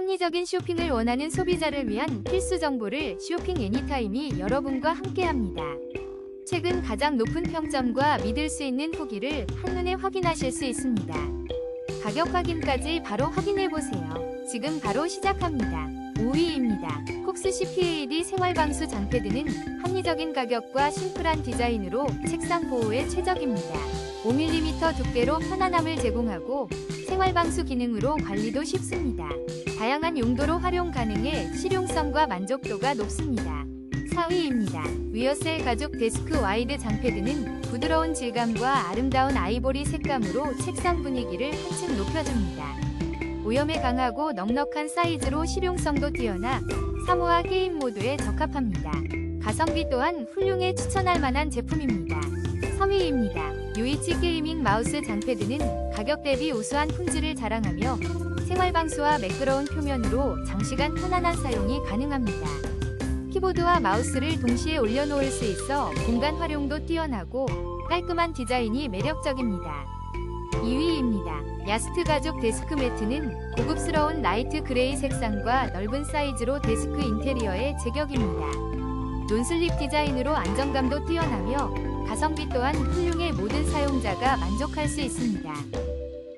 합리적인 쇼핑을 원하는 소비자를 위한 필수 정보를 쇼핑 애니타임이 여러분과 함께합니다. 최근 가장 높은 평점과 믿을 수 있는 후기를 한눈에 확인하실 수 있습니다. 가격 확인까지 바로 확인해 보세요. 지금 바로 시작합니다. 5위입니다. 콕스 CPAD 생활방수 장패드는 합리적인 가격과 심플한 디자인으로 책상 보호에 최적입니다. 5mm 두께로 편안함을 제공하고 생활방수 기능으로 관리도 쉽습니다. 다양한 용도로 활용 가능해 실용성과 만족도가 높습니다. 4위입니다. 위어셀 가죽 데스크 와이드 장패드는 부드러운 질감과 아름다운 아이보리 색감으로 책상 분위기를 한층 높여줍니다. 오염에 강하고 넉넉한 사이즈로 실용성도 뛰어나 사무와 게임 모드에 적합합니다. 가성비 또한 훌륭해 추천할 만한 제품입니다. 3위입니다. 유이치 게이밍 마우스 장패드는 가격 대비 우수한 품질을 자랑하며 생활방수와 매끄러운 표면으로 장시간 편안한 사용이 가능합니다. 키보드와 마우스를 동시에 올려놓을 수 있어 공간 활용도 뛰어나고 깔끔한 디자인이 매력적입니다. 2위입니다. 야스트 가죽 데스크 매트는 고급스러운 라이트 그레이 색상과 넓은 사이즈로 데스크 인테리어에 제격입니다. 논슬립 디자인으로 안정감도 뛰어나며 가성비 또한 훌륭해 모든 사용자가 만족할 수 있습니다.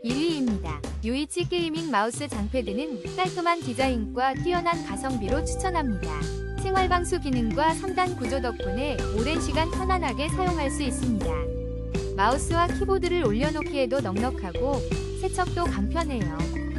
1위입니다. 유이치 게이밍 마우스 장패드는 깔끔한 디자인과 뛰어난 가성비로 추천합니다. 생활방수 기능과 3단 구조 덕분에 오랜 시간 편안하게 사용할 수 있습니다. 마우스와 키보드를 올려놓기에도 넉넉하고 세척도 간편해요.